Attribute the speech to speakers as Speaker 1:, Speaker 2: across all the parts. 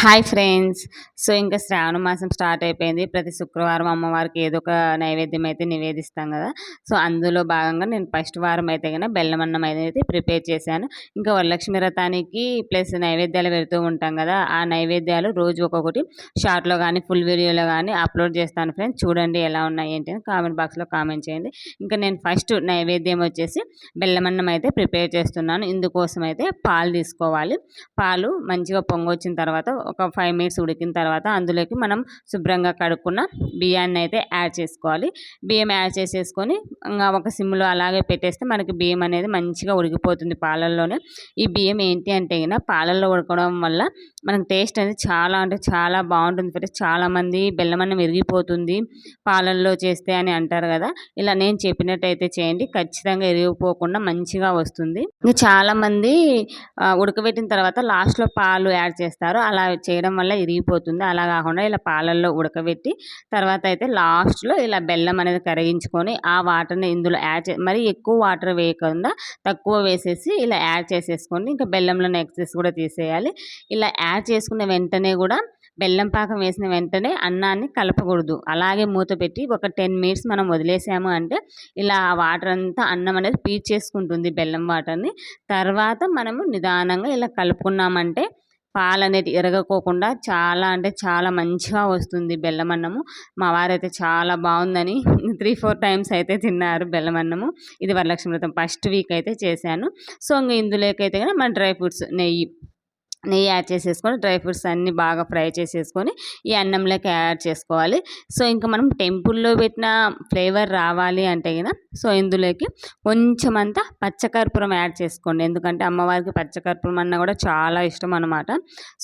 Speaker 1: Hi friends. So ఇంకా శ్రావణ మాసం start అయిపోయింది. ప్రతి శుక్రవారం అమ్మవారికి ఏదో ఒక నైవేద్యం అయితే నివేదిస్తాం కదా. సో అందులో భాగంగా నేను ఫస్ట్ వారం అయితే కనుక బెల్లం అన్నం అయితే ప్రిపేర్ చేశాను. ఇంకా వరలక్ష్మి రథానికి ప్లస్ నైవేద్యాలు పెడుతూ ఉంటాం కదా. ఆ నైవేద్యాలు రోజు ఒక్కొక్కటి షార్ట్లో కానీ ఫుల్ వీడియోలో కానీ అప్లోడ్ చేస్తాను ఫ్రెండ్స్. చూడండి ఎలా ఉన్నాయి ఏంటి అని కామెంట్ బాక్స్లో కామెంట్ చేయండి. ఇంకా నేను ఫస్ట్ నైవేద్యం వచ్చేసి బెల్లం అన్నం అయితే ప్రిపేర్ చేస్తున్నాను. ఇందుకోసం అయితే పాలు తీసుకోవాలి. పాలు మంచిగా పొంగొచ్చిన తర్వాత తర్వాత ఒక ఫైవ్ మినిట్స్ ఉడికిన తర్వాత అందులోకి మనం శుభ్రంగా కడుక్కున్న బియ్యాన్ని అయితే యాడ్ చేసుకోవాలి. బియ్యం యాడ్ చేసేసుకొని ఇంకా ఒక సిమ్లో అలాగే పెట్టేస్తే మనకి బియ్యం అనేది మంచిగా ఉడికిపోతుంది పాలల్లోనే. ఈ బియ్యం ఏంటి అంటే పాలల్లో ఉడకడం వల్ల మనకు టేస్ట్ అనేది చాలా అంటే చాలా బాగుంటుంది ఫ్రెండ్స్ చాలామంది బెల్లం అన్నం విరిగిపోతుంది పాలల్లో చేస్తే అని అంటారు కదా. ఇలా నేను చెప్పినట్టయితే చేయండి. ఖచ్చితంగా విరిగిపోకుండా మంచిగా వస్తుంది. ఇంకా చాలామంది ఉడకబెట్టిన తర్వాత లాస్ట్లో పాలు యాడ్ చేస్తారు. అలా చేయడం వల్ల ఇరిగిపోతుంది. అలా కాకుండా ఇలా పాలల్లో ఉడకబెట్టి తర్వాత అయితే లాస్ట్లో ఇలా బెల్లం అనేది కరిగించుకొని ఆ వాటర్ని ఇందులో యాడ్ చే మరి ఎక్కువ వాటర్ వేయకుండా తక్కువ వేసేసి ఇలా యాడ్ చేసేసుకొని ఇంకా బెల్లంలో ఎక్సెస్ కూడా తీసేయాలి. ఇలా యాడ్ చేసుకున్న వెంటనే కూడా బెల్లం పాకం వేసిన వెంటనే అన్నాన్ని కలపకూడదు. అలాగే మూత పెట్టి ఒక టెన్ మినిట్స్ మనం వదిలేసాము అంటే ఇలా వాటర్ అంతా అన్నం అనేది పీచ్ చేసుకుంటుంది బెల్లం వాటర్ని. తర్వాత మనము నిదానంగా ఇలా కలుపుకున్నామంటే పాలు అనేది ఎరగకోకుండా చాలా అంటే చాలా మంచిగా వస్తుంది బెల్లం అన్నము మా వారైతే చాలా బాగుందని త్రీ ఫోర్ టైమ్స్ అయితే తిన్నారు బెల్లం అన్నము ఇది వరలక్ష్మి వ్రతం. ఫస్ట్ వీక్ అయితే చేశాను. సో ఇంకా ఇందులోకైతే కానీ మన డ్రై ఫ్రూట్స్ నెయ్యి. నెయ్యి యాడ్ చేసేసుకొని డ్రై ఫ్రూట్స్ అన్నీ బాగా ఫ్రై చేసేసుకొని ఈ అన్నంలోకి యాడ్ చేసుకోవాలి. సో ఇంకా మనం టెంపుల్లో పెట్టిన ఫ్లేవర్ రావాలి అంటే కదా సో ఇందులోకి కొంచెం అంతా పచ్చకర్పూరం యాడ్ చేసుకోండి. ఎందుకంటే అమ్మవారికి పచ్చకర్పూరం అన్న కూడా చాలా ఇష్టం అనమాట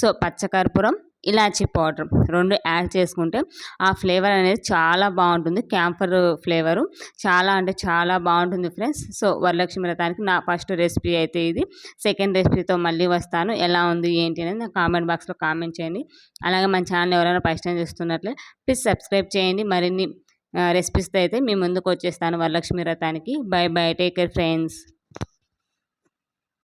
Speaker 1: సో పచ్చకర్పూరం ఇలాచీ పౌడర్ రెండు యాడ్ చేసుకుంటే ఆ ఫ్లేవర్ అనేది చాలా బాగుంటుంది. క్యాంఫర్ ఫ్లేవరు చాలా అంటే చాలా బాగుంటుంది ఫ్రెండ్స్. సో వరలక్ష్మి వ్రతానికి నా ఫస్ట్ రెసిపీ అయితే ఇది. సెకండ్ రెసిపీతో మళ్ళీ వస్తాను. ఎలా ఉంది ఏంటి అనేది నా కామెంట్ బాక్స్లో కామెంట్ చేయండి. అలాగే మన ఛానల్ ఎవరైనా ఫస్ట్ టైం చూస్తున్నట్లే ప్లీజ్ సబ్స్క్రైబ్ చేయండి. మరిన్ని రెసిపీస్తో అయితే మీ ముందుకు వచ్చేస్తాను వరలక్ష్మి వ్రతానికి. Bye bye. Take care friends.